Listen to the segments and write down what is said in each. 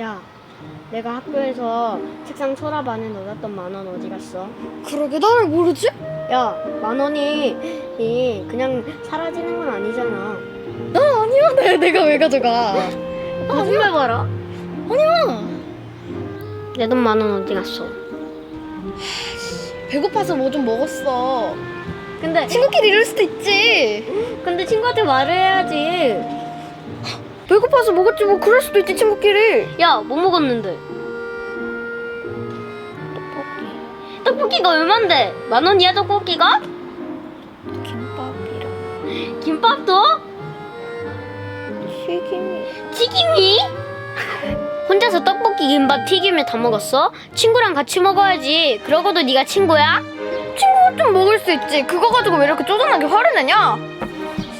야, 내가 학교에서 책상 서랍 안에 넣어놨던 만 원 어디 갔어? 그러게 나를 모르지? 야, 만 원이 이 그냥 사라지는 건 아니잖아. 난 아니야 내, 내가 왜 가져가 거짓말 봐라. 아니야 내 돈 만 원 어디 갔어? 배고파서 뭐 좀 먹었어 근데 친구끼리 이럴 수도 있지 근데 친구한테 말을 해야지. 배고파서 먹었지 뭐 그럴 수도 있지 친구끼리 야, 뭐 먹었는데? 떡볶이. 떡볶이가 얼만데? 만 원이야 떡볶이가? 김밥이랑 김밥도? 튀김이 튀김이? 혼자서 떡볶이, 김밥, 튀김을 다 먹었어? 친구랑 같이 먹어야지. 그러고도 네가 친구야? 친구가 좀 먹을 수 있지 그거 가지고 왜 이렇게 쪼잔하게 화를 내냐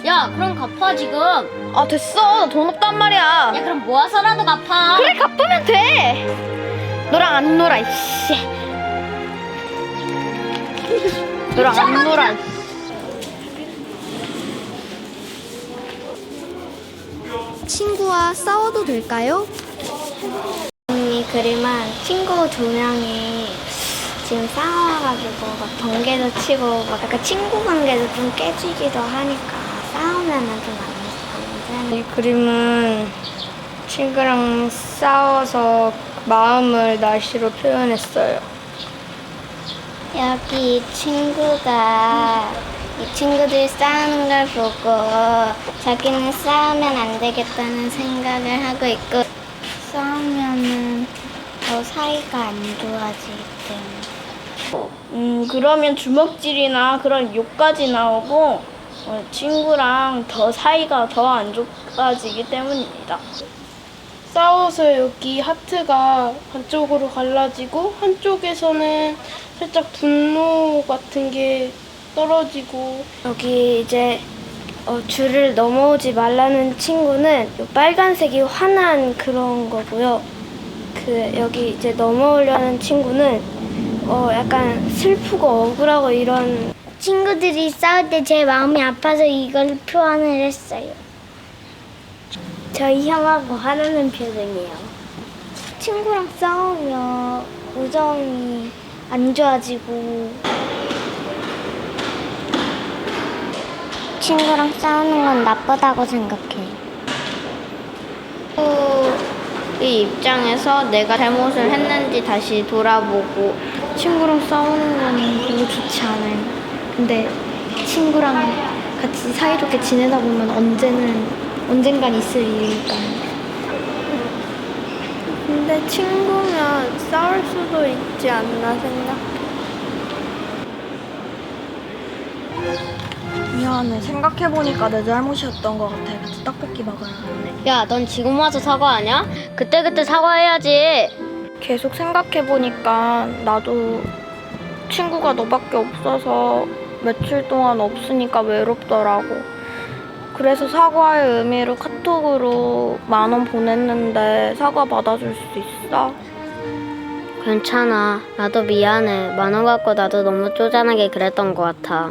야, 그럼 갚아 지금. 야, 아 됐어 나 돈 없단 말이야 그럼 모아서라도 갚아. 그래 갚으면 돼 너랑 안 놀아 이씨 너랑 안 놀아 이씨. 친구와 싸워도 될까요? 이 그림은 친구 두 명이 지금 싸워가지고 막 번개도 치고 막 약간 친구 관계도 좀 깨지기도 하니까 싸우면은 좀안 이 그림은 친구랑 싸워서 마음을 날씨로 표현했어요. 여기 이 친구가 이 친구들이 싸우는 걸 보고 자기는 싸우면 안 되겠다는 생각을 하고 있고 싸우면은 더 사이가 안 좋아지기 때문에 음, 그러면 주먹질이나 그런 욕까지 나오고 어, 친구랑 더 사이가 더 안 좋아지기 때문입니다. 싸워서 여기 하트가 한쪽으로 갈라지고 한쪽에서는 살짝 분노 같은 게 떨어지고 여기 이제 어, 줄을 넘어오지 말라는 친구는 요 빨간색이 화난 그런 거고요. 그 여기 이제 넘어오려는 친구는 어 약간 슬프고 억울하고 이런 친구들이 싸울 때 제 마음이 아파서 이걸 표현을 했어요. 저희 형하고 화나는 표정이에요. 친구랑 싸우면 우정이 안 좋아지고 친구랑 싸우는 건 나쁘다고 생각해. 이 입장에서 내가 잘못을 했는지 다시 돌아보고 친구랑 싸우는 거는 별로 좋지 않아요. 근데 친구랑 같이 사이좋게 지내다 보면 언제는 언젠간 있을 일이니까. 근데 친구면 싸울 수도 있지 않나 생각. 미안해. 생각해보니까 내 잘못이었던 것 같아. 같이 떡볶이 먹으러 갈래. 야, 넌 지금 와서 사과하냐? 그때그때 사과해야지. 계속 생각해보니까 나도 친구가 너밖에 없어서 며칠 동안 없으니까 외롭더라고. 그래서 사과의 의미로 카톡으로 만 원 보냈는데 사과 받아줄 수 있어? 괜찮아. 나도 미안해. 만 원 갖고 나도 너무 쪼잔하게 그랬던 것 같아.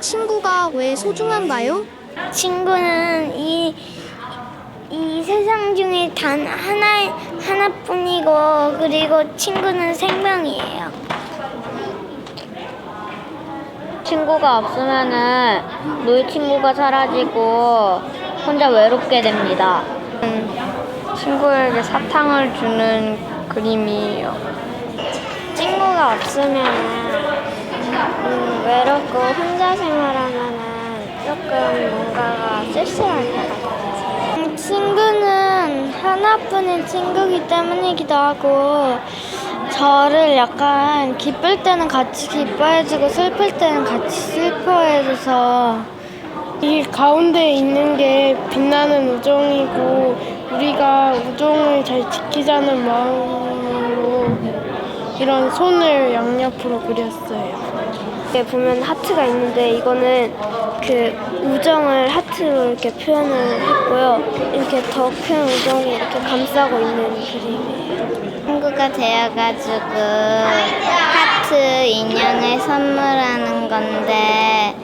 친구가 왜 소중한가요? 친구는 이, 이 세상 중에 단 하나, 하나뿐이고, 그리고 친구는 생명이에요. 친구가 없으면은 놀 친구가 사라지고 혼자 외롭게 됩니다. 친구에게 사탕을 주는 그림이에요. 친구가 없으면 음, 외롭고 혼자 생활하면은 조금 뭔가가 쓸쓸할 것 같아요. 음, 친구는 하나뿐인 친구이기 때문이기도 하고 저를 약간 기쁠 때는 같이 기뻐해주고 슬플 때는 같이 슬퍼해줘서 이 가운데 있는 게 빛나는 우정이고 우리가 우정을 잘 지키자는 마음으로 이런 손을 양옆으로 그렸어요. 이렇게 보면 하트가 있는데 이거는 그 우정을 하트로 이렇게 표현을 했고요. 이렇게 더 큰 우정이 이렇게 감싸고 있는 그림이에요. 친구가 되어가지고 하트 인형을 선물하는 건데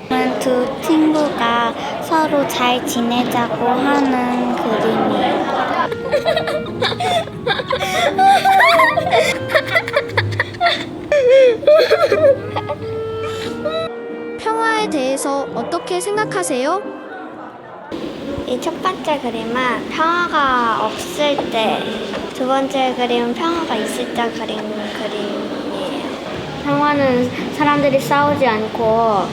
두 친구가 서로 잘 지내자고 하는 그림이에요. 평화에 대해서 어떻게 생각하세요? 이 첫 번째 그림은 평화가 없을 때, 두 번째 그림은 평화가 있을 때 그린 그림이에요. 평화는 사람들이 싸우지 않고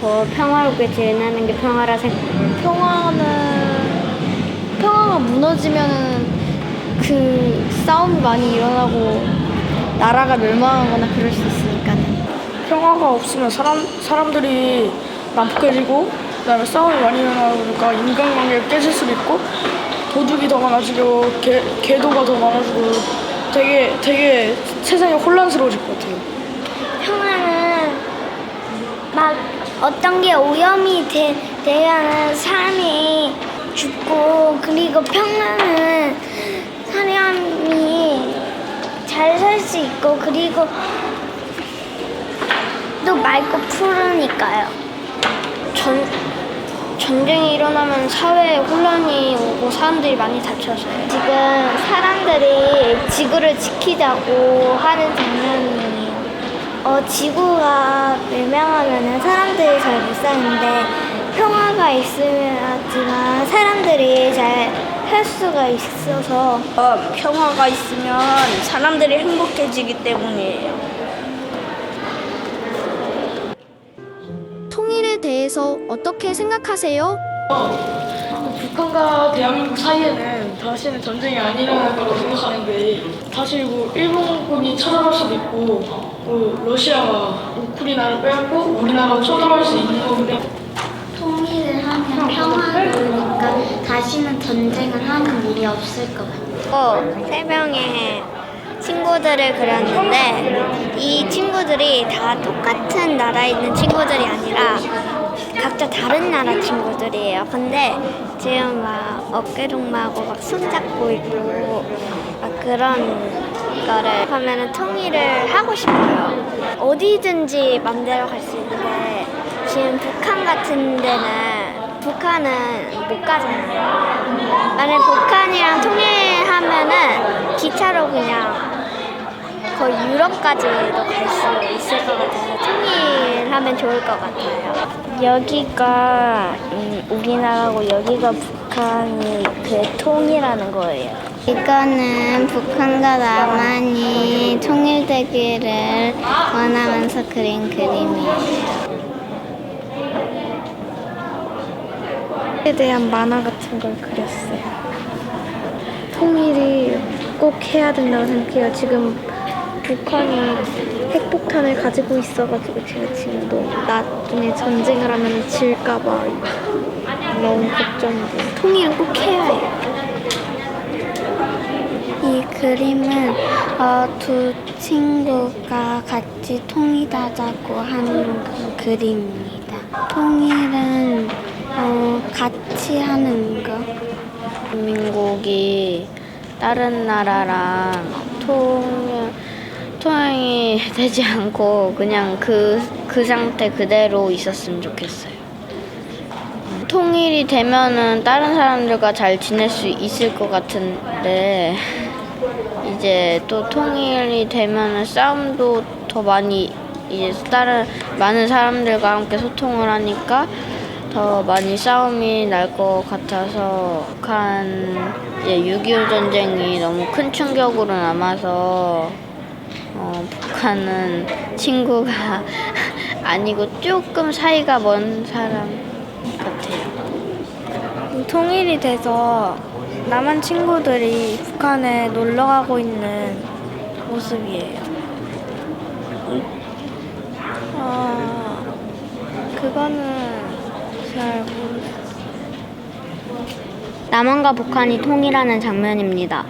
그 평화롭게 지내는 게 평화라 생각. 평화는 평화가 무너지면은 그 싸움이 많이 일어나고 나라가 멸망하거나 그럴 수 있으니까. 평화가 없으면 사람 사람들이 난폭해지고 그다음에 싸움이 많이 일어나니까 인간관계가 깨질 수도 있고 도둑이 더 많아지고 개, 개도가 더 많아지고 되게 되게 세상이 혼란스러워질 것 같아요. 평화는 막 어떤 게 오염이 되, 되면 사람이 죽고 그리고 평화는 사람이 잘 살 수 있고 그리고 또 맑고 푸르니까요. 전 전쟁이 일어나면 사회에 혼란이 오고 사람들이 많이 다쳐서요. 지금 사람들이 지구를 지키자고 하는 장면이에요. 어, 지구가 멸망하면 사람들이 잘 못 사는데 평화가 있으면 사람들이 잘살 수가 있어서 어, 평화가 있으면 사람들이 행복해지기 때문이에요. 대해서 어떻게 생각하세요? 북한과 대한민국 사이에는 다시는 전쟁이 안 일어날 거라고 생각하는데 다시 뭐 일본군이 쳐들어올 수도 있고 뭐 러시아가 우크라이나를 빼앗고 우리나라가 쳐들어올 수 있는 건데 통일을 하면 평화로우니까 다시는 전쟁을 하는 일이 없을 것 같아요. 어, 세 명의 친구들을 그렸는데 이 친구들이 다 똑같은 나라에 있는 친구들이 아니라 각자 다른 나라 친구들이에요. 근데 지금 막 어깨 동무하고 막 손잡고 있고 막 그런 거를 하면은 통일을 하고 싶어요. 어디든지 맘대로 갈 수 있는데 지금 북한 같은 데는 북한은 못 가잖아요. 만약 북한이랑 통일하면은 기차로 그냥 거의 유럽까지도 갈 수 있을 것 같아서 통일하면 좋을 것 같아요. 여기가 음, 우리나라고 여기가 북한이 그 통일하는 거예요. 이거는 북한과 남한이 통일되기를 원하면서 그린 그림이에요. 에 대한 만화 같은 걸 그렸어요. 통일이 꼭 해야 된다고 생각해요. 지금 북한이 핵폭탄을 가지고 있어가지고 제가 지금도 나중에 전쟁을 하면 질까봐 너무 걱정이 돼요. 통일은 꼭 해야 해요. 이 그림은 어, 두 친구가 같이 통일하자고 하는 그 그림입니다. 통일은 어, 같이 하는 거. 대한민국이 다른 나라랑 통 통행이 되지 않고 그냥 그, 그 상태 그대로 있었으면 좋겠어요. 통일이 되면은 다른 사람들과 잘 지낼 수 있을 것 같은데 이제 또 통일이 되면은 싸움도 더 많이 이제 다른 많은 사람들과 함께 소통을 하니까 더 많이 싸움이 날 것 같아서 북한 이제 6.25 전쟁이 너무 큰 충격으로 남아서 어, 북한은 친구가 아니고 조금 사이가 먼 사람 같아요. 통일이 돼서 남한 친구들이 북한에 놀러 가고 있는 모습이에요. 어, 그거는 잘 모르겠어요. 남한과 북한이 통일하는 장면입니다.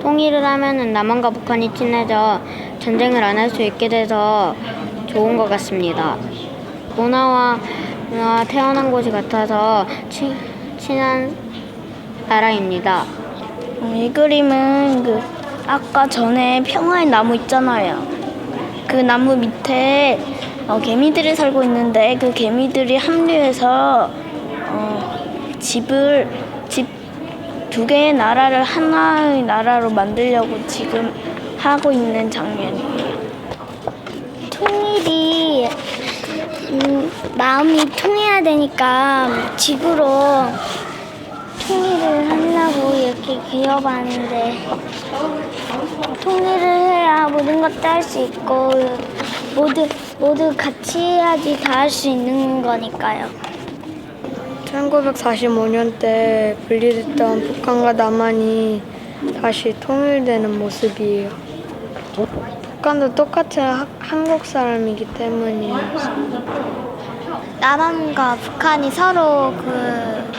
통일을 하면은 남한과 북한이 친해져 전쟁을 안 할 수 있게 돼서 좋은 것 같습니다. 문화와 문화와 태어난 곳이 같아서 친, 친한 나라입니다. 어, 이 그림은 그 아까 전에 평화의 나무 있잖아요. 그 나무 밑에 어, 개미들이 살고 있는데 그 개미들이 합류해서 어, 집을 집 두 개의 나라를 하나의 나라로 만들려고 지금 하고 있는 장면이에요. 통일이 음, 마음이 통해야 되니까 집으로 통일을 하려고 이렇게 기어봤는데 통일을 해야 모든 것도 할 수 있고 모두 모두 같이 해야지 다 할 수 있는 거니까요. 1945년 때 분리됐던 북한과 남한이 다시 통일되는 모습이에요. 북한도 똑같이 하- 한국 사람이기 때문이에요. 남한과 북한이 서로 그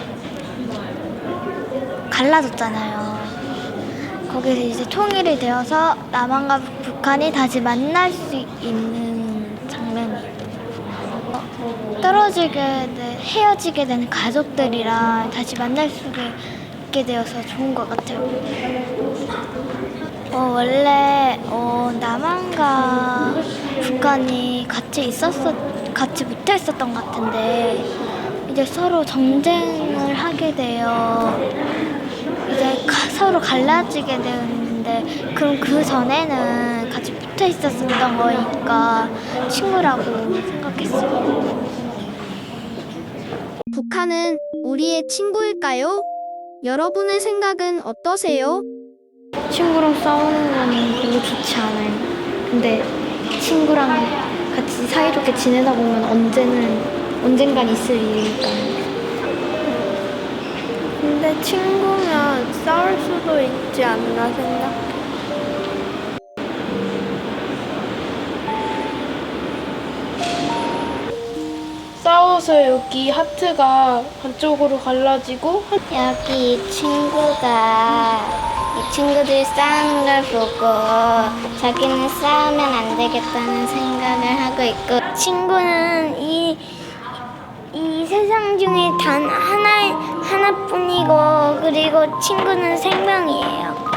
갈라졌잖아요. 거기서 이제 통일이 되어서 남한과 북- 북한이 다시 만날 수 있는. 떨어지게 돼, 헤어지게 되는 가족들이랑 다시 만날 수 있게 되어서 좋은 것 같아요. 어, 원래 어, 남한과 북한이 같이 있었었 같이 붙어 있었던 것 같은데 이제 서로 전쟁을 하게 되어 이제 가- 서로 갈라지게 되었는데 그럼 그 전에는 같이 붙어 있었었던 거니까 친구라고 생각했어요. 북한은 우리의 친구일까요? 여러분의 생각은 어떠세요? 친구랑 싸우는 거는 별로 좋지 않아요. 근데 친구랑 같이 사이좋게 지내다 보면 언제는 언젠간 있을 일이니까요. 근데 친구면 싸울 수도 있지 않나 생각. 서 여기 하트가 한쪽으로 갈라지고 여기 이 친구가 이 친구들이 싸우는 걸 보고 자기는 싸우면 안 되겠다는 생각을 하고 있고 친구는 이, 이 세상 중에 단 하나, 하나뿐이고 그리고 친구는 생명이에요.